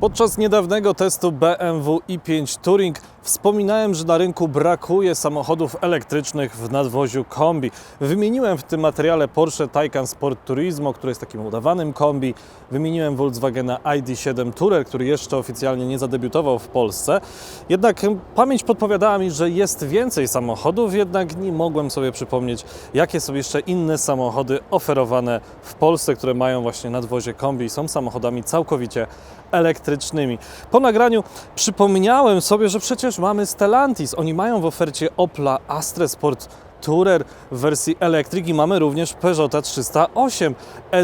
Podczas niedawnego testu BMW i5 Touring wspominałem, że na rynku brakuje samochodów elektrycznych w nadwoziu kombi. Wymieniłem w tym materiale Porsche Taycan Sport Turismo, który jest takim udawanym kombi. Wymieniłem Volkswagena ID7 Tourer, który jeszcze oficjalnie nie zadebiutował w Polsce. Jednak pamięć podpowiadała mi, że jest więcej samochodów, jednak nie mogłem sobie przypomnieć, jakie są jeszcze inne samochody oferowane w Polsce, które mają właśnie nadwozie kombi i są samochodami całkowicie elektrycznymi. Po nagraniu przypomniałem sobie, że przecież mamy Stellantis. Oni mają w ofercie Opla Astra Sport Tourer w wersji Electric i mamy również Peugeota 308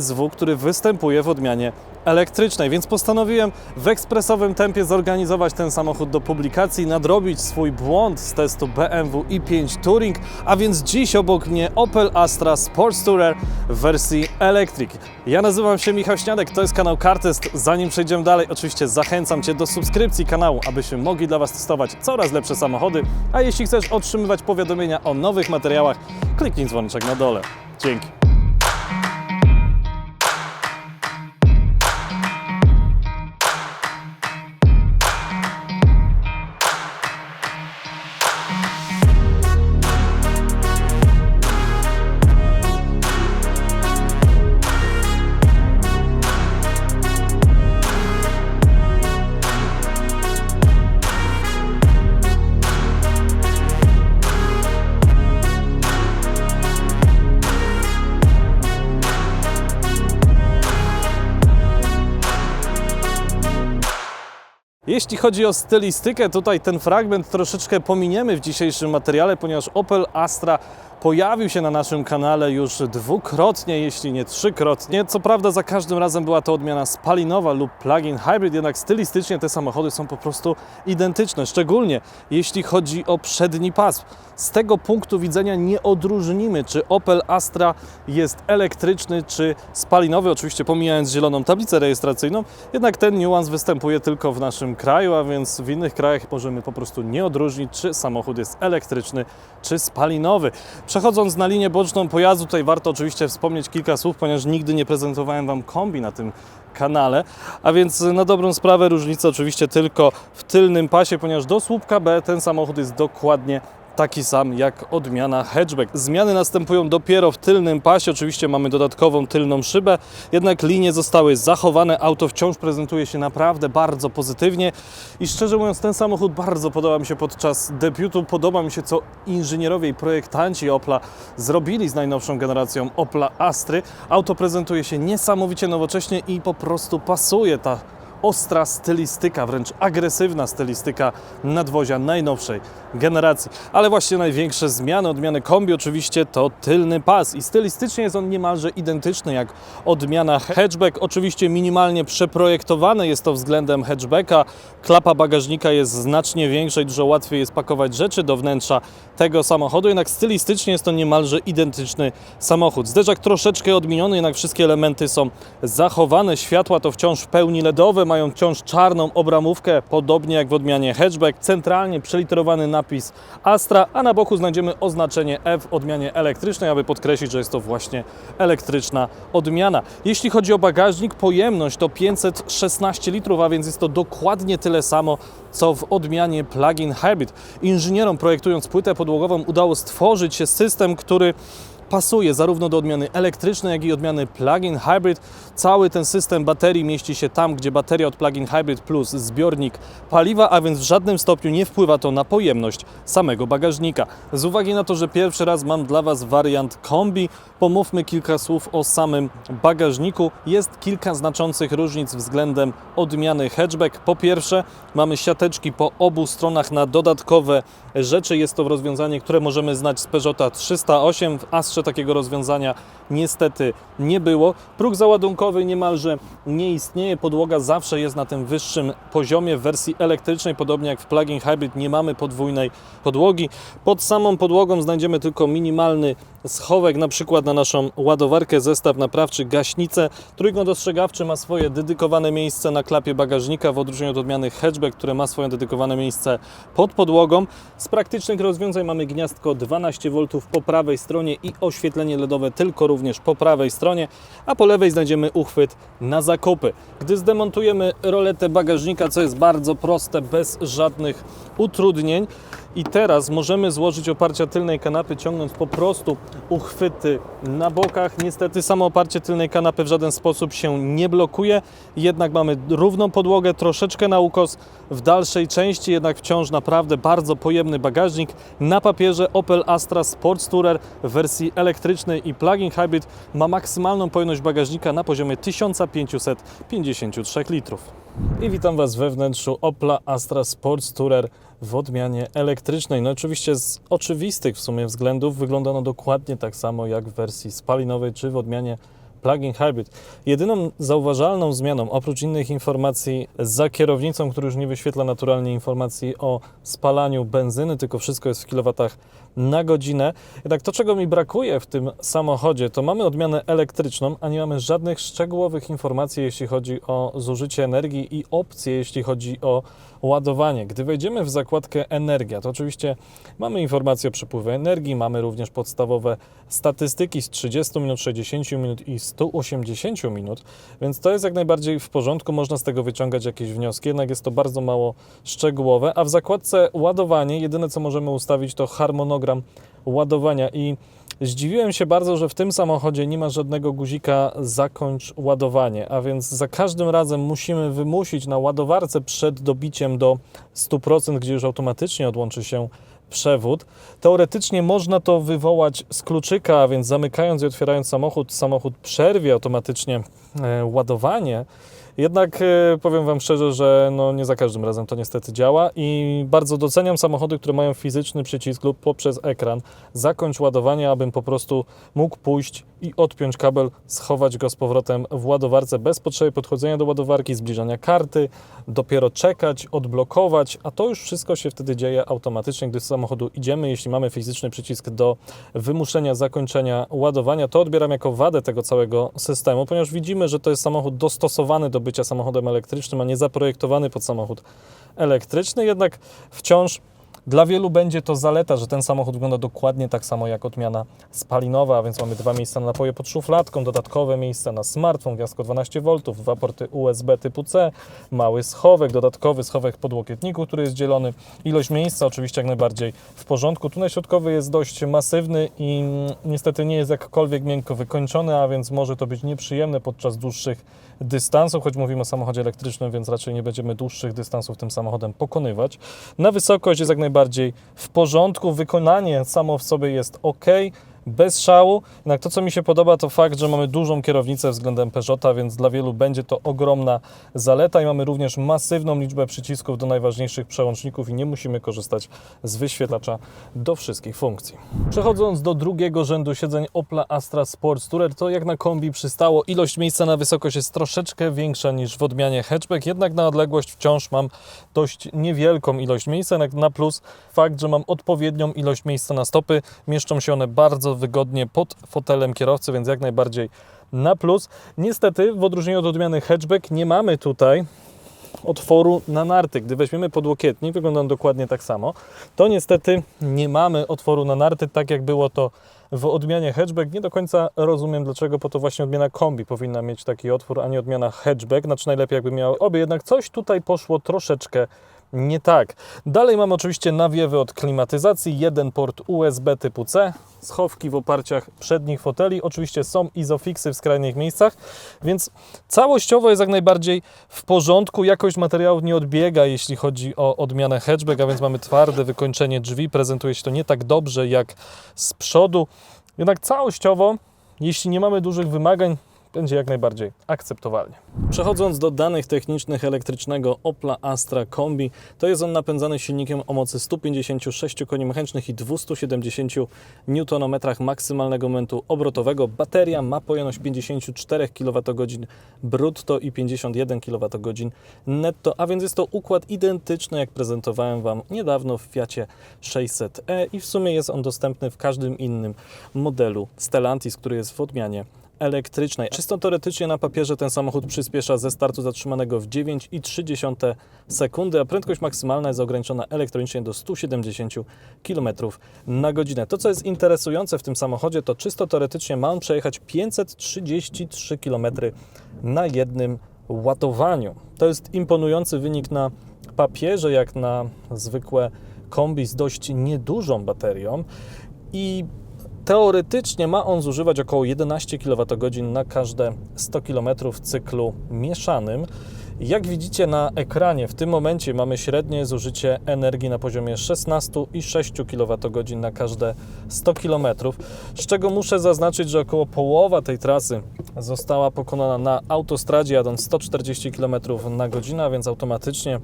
SW, który występuje w odmianie elektrycznej, więc postanowiłem w ekspresowym tempie zorganizować ten samochód do publikacji, nadrobić swój błąd z testu BMW i5 Touring, a więc dziś obok mnie Opel Astra Sports Tourer w wersji Electric. Ja nazywam się Michał Śniadek, to jest kanał Cartest. Zanim przejdziemy dalej, oczywiście zachęcam Cię do subskrypcji kanału, abyśmy mogli dla Was testować coraz lepsze samochody, a jeśli chcesz otrzymywać powiadomienia o nowych materiałach, kliknij dzwoneczek na dole. Dzięki. Jeśli chodzi o stylistykę, tutaj ten fragment troszeczkę pominiemy w dzisiejszym materiale, ponieważ Opel Astra pojawił się na naszym kanale już dwukrotnie, jeśli nie trzykrotnie. Co prawda za każdym razem była to odmiana spalinowa lub plug-in hybrid, jednak stylistycznie te samochody są po prostu identyczne, szczególnie jeśli chodzi o przedni pas. Z tego punktu widzenia nie odróżnimy, czy Opel Astra jest elektryczny, czy spalinowy, oczywiście pomijając zieloną tablicę rejestracyjną, jednak ten niuans występuje tylko w naszym kraju, a więc w innych krajach możemy po prostu nie odróżnić, czy samochód jest elektryczny, czy spalinowy. Przechodząc na linię boczną pojazdu, tutaj warto oczywiście wspomnieć kilka słów, ponieważ nigdy nie prezentowałem Wam kombi na tym kanale, a więc na dobrą sprawę różnica oczywiście tylko w tylnym pasie, ponieważ do słupka B ten samochód jest dokładnie taki sam jak odmiana hatchback. Zmiany następują dopiero w tylnym pasie, oczywiście mamy dodatkową tylną szybę, jednak linie zostały zachowane, auto wciąż prezentuje się naprawdę bardzo pozytywnie i szczerze mówiąc ten samochód bardzo podoba mi się podczas debiutu, podoba mi się co inżynierowie i projektanci Opla zrobili z najnowszą generacją Opla Astry. Auto prezentuje się niesamowicie nowocześnie i po prostu pasuje ta ostra stylistyka, wręcz agresywna stylistyka nadwozia najnowszej generacji. Ale właśnie największe zmiany, odmiany kombi oczywiście to tylny pas i stylistycznie jest on niemalże identyczny jak odmiana hatchback. Oczywiście minimalnie przeprojektowane jest to względem hatchbacka. Klapa bagażnika jest znacznie większa i dużo łatwiej jest pakować rzeczy do wnętrza tego samochodu, jednak stylistycznie jest to niemalże identyczny samochód. Zderzak troszeczkę odmieniony, jednak wszystkie elementy są zachowane. Światła to wciąż w pełni LEDowe, mają wciąż czarną obramówkę, podobnie jak w odmianie hatchback. Centralnie przeliterowany napis Astra, a na boku znajdziemy oznaczenie F w odmianie elektrycznej, aby podkreślić, że jest to właśnie elektryczna odmiana. Jeśli chodzi o bagażnik, pojemność to 516 litrów, a więc jest to dokładnie tyle samo, co w odmianie plug-in hybrid. Inżynierom projektując płytę podłogową udało stworzyć się system, który pasuje zarówno do odmiany elektrycznej, jak i odmiany plug-in hybrid. Cały ten system baterii mieści się tam, gdzie bateria od plug-in hybrid plus zbiornik paliwa, a więc w żadnym stopniu nie wpływa to na pojemność samego bagażnika. Z uwagi na to, że pierwszy raz mam dla Was wariant kombi, pomówmy kilka słów o samym bagażniku. Jest kilka znaczących różnic względem odmiany hatchback. Po pierwsze, mamy siateczki po obu stronach na dodatkowe rzeczy. Jest to rozwiązanie, które możemy znać z Peugeota 308. W Astrze takiego rozwiązania niestety nie było. Próg załadunkowy niemalże nie istnieje. Podłoga zawsze jest na tym wyższym poziomie. W wersji elektrycznej, podobnie jak w plug-in hybrid, nie mamy podwójnej podłogi. Pod samą podłogą znajdziemy tylko minimalny schowek, na przykład na naszą ładowarkę, zestaw naprawczy, gaśnicę. Trójkąt ostrzegawczy ma swoje dedykowane miejsce na klapie bagażnika, w odróżnieniu od odmiany hatchback, które ma swoje dedykowane miejsce pod podłogą. Z praktycznych rozwiązań mamy gniazdko 12 V po prawej stronie i oświetlenie LEDowe, tylko również po prawej stronie, a po lewej znajdziemy uchwyt na zakupy. Gdy zdemontujemy roletę bagażnika, co jest bardzo proste, bez żadnych utrudnień, i teraz możemy złożyć oparcia tylnej kanapy, ciągnąc po prostu uchwyty na bokach. Niestety samo oparcie tylnej kanapy w żaden sposób się nie blokuje, jednak mamy równą podłogę, troszeczkę na ukos w dalszej części, jednak wciąż naprawdę bardzo pojemny bagażnik. Na papierze Opel Astra Sports Tourer w wersji elektrycznej i plug-in hybrid ma maksymalną pojemność bagażnika na poziomie 1553 litrów. I witam Was we wnętrzu Opla Astra Sports Tourer w odmianie elektrycznej. No oczywiście z oczywistych w sumie względów wygląda ono dokładnie tak samo jak w wersji spalinowej czy w odmianie plug-in hybrid. Jedyną zauważalną zmianą, oprócz innych informacji za kierownicą, który już nie wyświetla naturalnie informacji o spalaniu benzyny, tylko wszystko jest w kilowatach na godzinę. Jednak to, czego mi brakuje w tym samochodzie, to mamy odmianę elektryczną, a nie mamy żadnych szczegółowych informacji, jeśli chodzi o zużycie energii i opcje, jeśli chodzi o ładowanie. Gdy wejdziemy w zakładkę energia, to oczywiście mamy informacje o przepływie energii, mamy również podstawowe statystyki z 30 minut, 60 minut i 180 minut, więc to jest jak najbardziej w porządku, można z tego wyciągać jakieś wnioski, jednak jest to bardzo mało szczegółowe, a w zakładce ładowanie jedyne co możemy ustawić to harmonogram ładowania i Zdziwiłem się bardzo, że w tym samochodzie nie ma żadnego guzika zakończ ładowanie, a więc za każdym razem musimy wymusić na ładowarce przed dobiciem do 100%, gdzie już automatycznie odłączy się przewód. Teoretycznie można to wywołać z kluczyka, a więc zamykając i otwierając samochód, samochód przerwie automatycznie e, ładowanie. Jednak e, powiem Wam szczerze, że no nie za każdym razem to niestety działa i bardzo doceniam samochody, które mają fizyczny przycisk lub poprzez ekran zakończ ładowanie, abym po prostu mógł pójść i odpiąć kabel, schować go z powrotem w ładowarce bez potrzeby podchodzenia do ładowarki, zbliżania karty, dopiero czekać, odblokować, a to już wszystko się wtedy dzieje automatycznie, gdy z samochodu idziemy. Jeśli mamy fizyczny przycisk do wymuszenia zakończenia ładowania, to odbieram jako wadę tego całego systemu, ponieważ widzimy, że to jest samochód dostosowany do bycia samochodem elektrycznym, a nie zaprojektowany pod samochód elektryczny, jednak wciąż dla wielu będzie to zaleta, że ten samochód wygląda dokładnie tak samo jak odmiana spalinowa, a więc mamy dwa miejsca na napoje pod szufladką, dodatkowe miejsca na smartfon, gniazdko 12V, dwa porty USB typu C, mały schowek, dodatkowy schowek podłokietniku, który jest dzielony. Ilość miejsca oczywiście jak najbardziej w porządku. Tunel środkowy jest dość masywny i niestety nie jest jakkolwiek miękko wykończony, a więc może to być nieprzyjemne podczas dłuższych dystansów, choć mówimy o samochodzie elektrycznym, więc raczej nie będziemy dłuższych dystansów tym samochodem pokonywać. Na wysokość jest jak najbardziej w porządku, wykonanie samo w sobie jest ok, bez szału. Jednak to, co mi się podoba, to fakt, że mamy dużą kierownicę względem Peugeota, więc dla wielu będzie to ogromna zaleta i mamy również masywną liczbę przycisków do najważniejszych przełączników i nie musimy korzystać z wyświetlacza do wszystkich funkcji. Przechodząc do drugiego rzędu siedzeń Opla Astra Sports Tourer, to jak na kombi przystało, ilość miejsca na wysokość jest troszeczkę większa niż w odmianie hatchback, jednak na odległość wciąż mam dość niewielką ilość miejsca, na plus fakt, że mam odpowiednią ilość miejsca na stopy, mieszczą się one bardzo wygodnie pod fotelem kierowcy, więc jak najbardziej na plus. Niestety, w odróżnieniu od odmiany hatchback, nie mamy tutaj otworu na narty. Gdy weźmiemy podłokietnik, wygląda on dokładnie tak samo, to niestety nie mamy otworu na narty, tak jak było to w odmianie hatchback. Nie do końca rozumiem dlaczego, bo to właśnie odmiana kombi powinna mieć taki otwór, a nie odmiana hatchback. Znaczy najlepiej jakby miała obie, jednak coś tutaj poszło troszeczkę nie tak. Dalej mamy oczywiście nawiewy od klimatyzacji, jeden port USB typu C, schowki w oparciach przednich foteli, oczywiście są izofixy w skrajnych miejscach, więc całościowo jest jak najbardziej w porządku. Jakość materiałów nie odbiega, jeśli chodzi o odmianę hatchback, a więc mamy twarde wykończenie drzwi, prezentuje się to nie tak dobrze jak z przodu, jednak całościowo, jeśli nie mamy dużych wymagań, będzie jak najbardziej akceptowalnie. Przechodząc do danych technicznych elektrycznego Opla Astra Kombi, to jest on napędzany silnikiem o mocy 156 koni mechanicznych i 270 Nm maksymalnego momentu obrotowego. Bateria ma pojemność 54 kWh brutto i 51 kWh netto, a więc jest to układ identyczny jak prezentowałem Wam niedawno w Fiacie 600e i w sumie jest on dostępny w każdym innym modelu Stellantis, który jest w odmianie elektrycznej. Czysto teoretycznie na papierze ten samochód przyspiesza ze startu zatrzymanego w 9,3 sekundy, a prędkość maksymalna jest ograniczona elektronicznie do 170 km na godzinę. To, co jest interesujące w tym samochodzie, to czysto teoretycznie ma on przejechać 533 km na jednym ładowaniu. To jest imponujący wynik na papierze, jak na zwykłe kombi z dość niedużą baterią i teoretycznie ma on zużywać około 11 kWh na każde 100 km w cyklu mieszanym. Jak widzicie na ekranie, w tym momencie mamy średnie zużycie energii na poziomie 16,6 kWh na każde 100 km, z czego muszę zaznaczyć, że około połowa tej trasy została pokonana na autostradzie jadąc 140 km na godzinę, więc automatycznie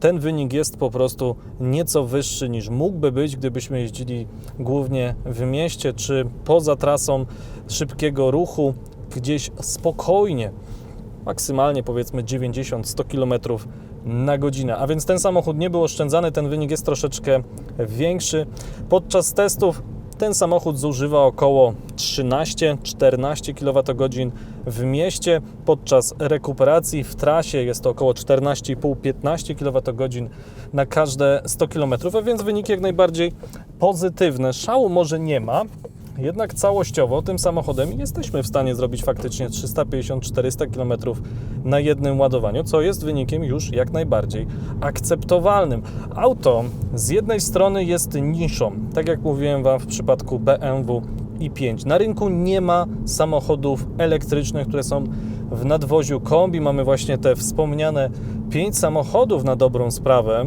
ten wynik jest po prostu nieco wyższy niż mógłby być, gdybyśmy jeździli głównie w mieście czy poza trasą szybkiego ruchu, gdzieś spokojnie maksymalnie powiedzmy 90-100 km na godzinę. A więc ten samochód nie był oszczędzany, ten wynik jest troszeczkę większy. Podczas testów ten samochód zużywa około 13-14 kWh w mieście. Podczas rekuperacji w trasie jest to około 14,5-15 kWh na każde 100 km, a więc wyniki jak najbardziej pozytywne. Szału może nie ma, jednak całościowo tym samochodem jesteśmy w stanie zrobić faktycznie 350-400 km na jednym ładowaniu, co jest wynikiem już jak najbardziej akceptowalnym. Auto z jednej strony jest niszą, tak jak mówiłem Wam w przypadku BMW i5. Na rynku nie ma samochodów elektrycznych, które są w nadwoziu kombi. Mamy właśnie te wspomniane 5 samochodów na dobrą sprawę,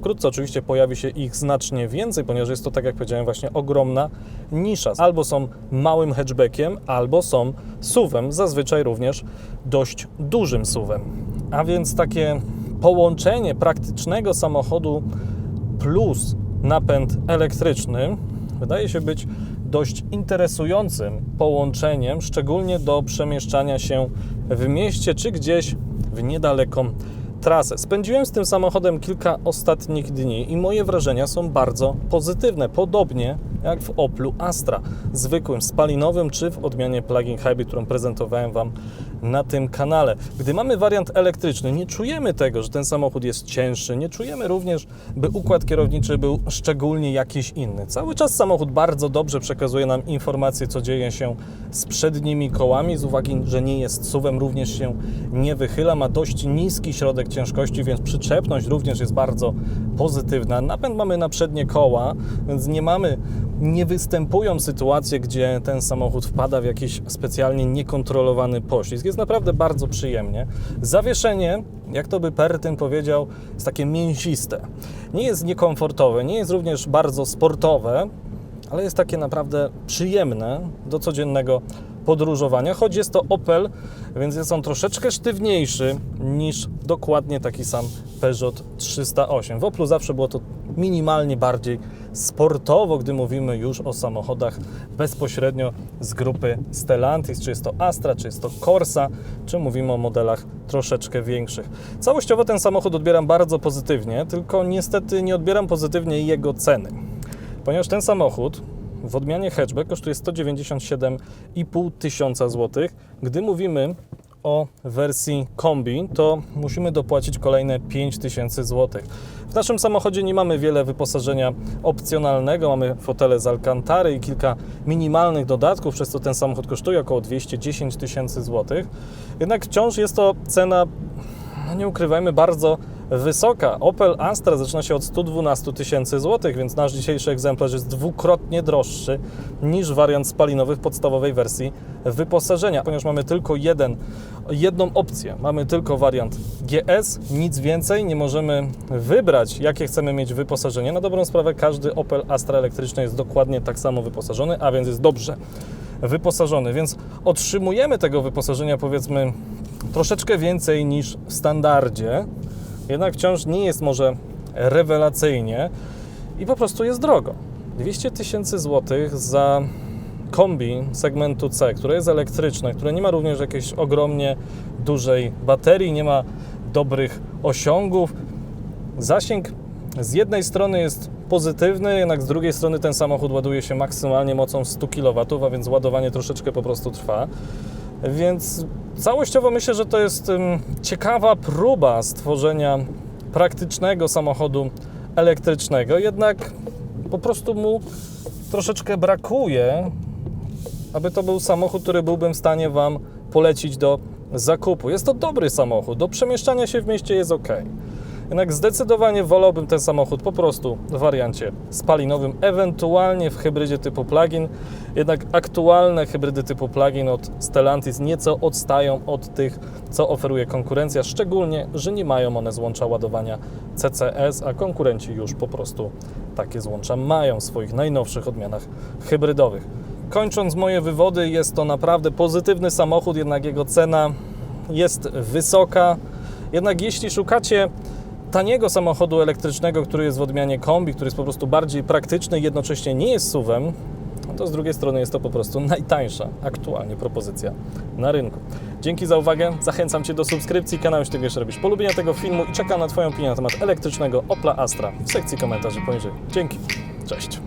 Wkrótce oczywiście pojawi się ich znacznie więcej, ponieważ jest to, tak jak powiedziałem, właśnie ogromna nisza. Albo są małym hatchbackiem, albo są SUV-em, zazwyczaj również dość dużym SUV-em. A więc takie połączenie praktycznego samochodu plus napęd elektryczny wydaje się być dość interesującym połączeniem, szczególnie do przemieszczania się w mieście czy gdzieś w niedaleką trasę. Spędziłem z tym samochodem kilka ostatnich dni i moje wrażenia są bardzo pozytywne. Podobnie jak w Oplu Astra, zwykłym spalinowym czy w odmianie plug-in hybrid, którą prezentowałem Wam na tym kanale. Gdy mamy wariant elektryczny, nie czujemy tego, że ten samochód jest cięższy, nie czujemy również, by układ kierowniczy był szczególnie jakiś inny. Cały czas samochód bardzo dobrze przekazuje nam informacje, co dzieje się z przednimi kołami, z uwagi, że nie jest suwem, również się nie wychyla, ma dość niski środek ciężkości, więc przyczepność również jest bardzo pozytywna. Napęd mamy na przednie koła, więc nie mamy nie występują sytuacje, gdzie ten samochód wpada w jakiś specjalnie niekontrolowany poślizg. Jest naprawdę bardzo przyjemnie. Zawieszenie, jak to by Pertyn powiedział, jest takie mięsiste. Nie jest niekomfortowe, nie jest również bardzo sportowe, ale jest takie naprawdę przyjemne do codziennego podróżowania, choć jest to Opel, więc jest on troszeczkę sztywniejszy niż dokładnie taki sam Peugeot 308. W Oplu zawsze było to minimalnie bardziej sportowo, gdy mówimy już o samochodach bezpośrednio z grupy Stellantis, czy jest to Astra, czy jest to Corsa, czy mówimy o modelach troszeczkę większych. Całościowo ten samochód odbieram bardzo pozytywnie, tylko niestety nie odbieram pozytywnie jego ceny, ponieważ ten samochód w odmianie hatchback kosztuje 197,5 tysiąca złotych. Gdy mówimy o wersji kombi, to musimy dopłacić kolejne 5 tysięcy złotych. W naszym samochodzie nie mamy wiele wyposażenia opcjonalnego, mamy fotele z Alcantary i kilka minimalnych dodatków, przez co ten samochód kosztuje około 210 tysięcy złotych. Jednak wciąż jest to cena, no nie ukrywajmy, bardzo wysoka. Opel Astra zaczyna się od 112 tysięcy złotych, więc nasz dzisiejszy egzemplarz jest dwukrotnie droższy niż wariant spalinowy w podstawowej wersji wyposażenia, ponieważ mamy tylko jeden, jedną opcję. Mamy tylko wariant GS, nic więcej, nie możemy wybrać, jakie chcemy mieć wyposażenie. Na dobrą sprawę każdy Opel Astra elektryczny jest dokładnie tak samo wyposażony, a więc jest dobrze wyposażony, więc otrzymujemy tego wyposażenia powiedzmy troszeczkę więcej niż w standardzie, jednak wciąż nie jest może rewelacyjnie i po prostu jest drogo. 200 tysięcy złotych za kombi segmentu C, które jest elektryczne, które nie ma również jakiejś ogromnie dużej baterii, nie ma dobrych osiągów. Zasięg z jednej strony jest pozytywny, jednak z drugiej strony ten samochód ładuje się maksymalnie mocą 100 kW, a więc ładowanie troszeczkę po prostu trwa. Więc całościowo myślę, że to jest ciekawa próba stworzenia praktycznego samochodu elektrycznego, jednak po prostu mu troszeczkę brakuje, aby to był samochód, który byłbym w stanie Wam polecić do zakupu. Jest to dobry samochód, do przemieszczania się w mieście jest ok. Jednak zdecydowanie wolałbym ten samochód po prostu w wariancie spalinowym, ewentualnie w hybrydzie typu plug-in. Jednak aktualne hybrydy typu plug-in od Stellantis nieco odstają od tych, co oferuje konkurencja, szczególnie, że nie mają one złącza ładowania CCS, a konkurenci już po prostu takie złącza mają w swoich najnowszych odmianach hybrydowych. Kończąc moje wywody, jest to naprawdę pozytywny samochód, jednak jego cena jest wysoka. Jednak jeśli szukacie taniego samochodu elektrycznego, który jest w odmianie kombi, który jest po prostu bardziej praktyczny i jednocześnie nie jest suwem, no to z drugiej strony jest to po prostu najtańsza aktualnie propozycja na rynku. Dzięki za uwagę, zachęcam Cię do subskrypcji kanału, jeśli tego jeszcze robisz, polubienia tego filmu i czekam na Twoją opinię na temat elektrycznego Opla Astra w sekcji komentarzy poniżej. Dzięki, cześć.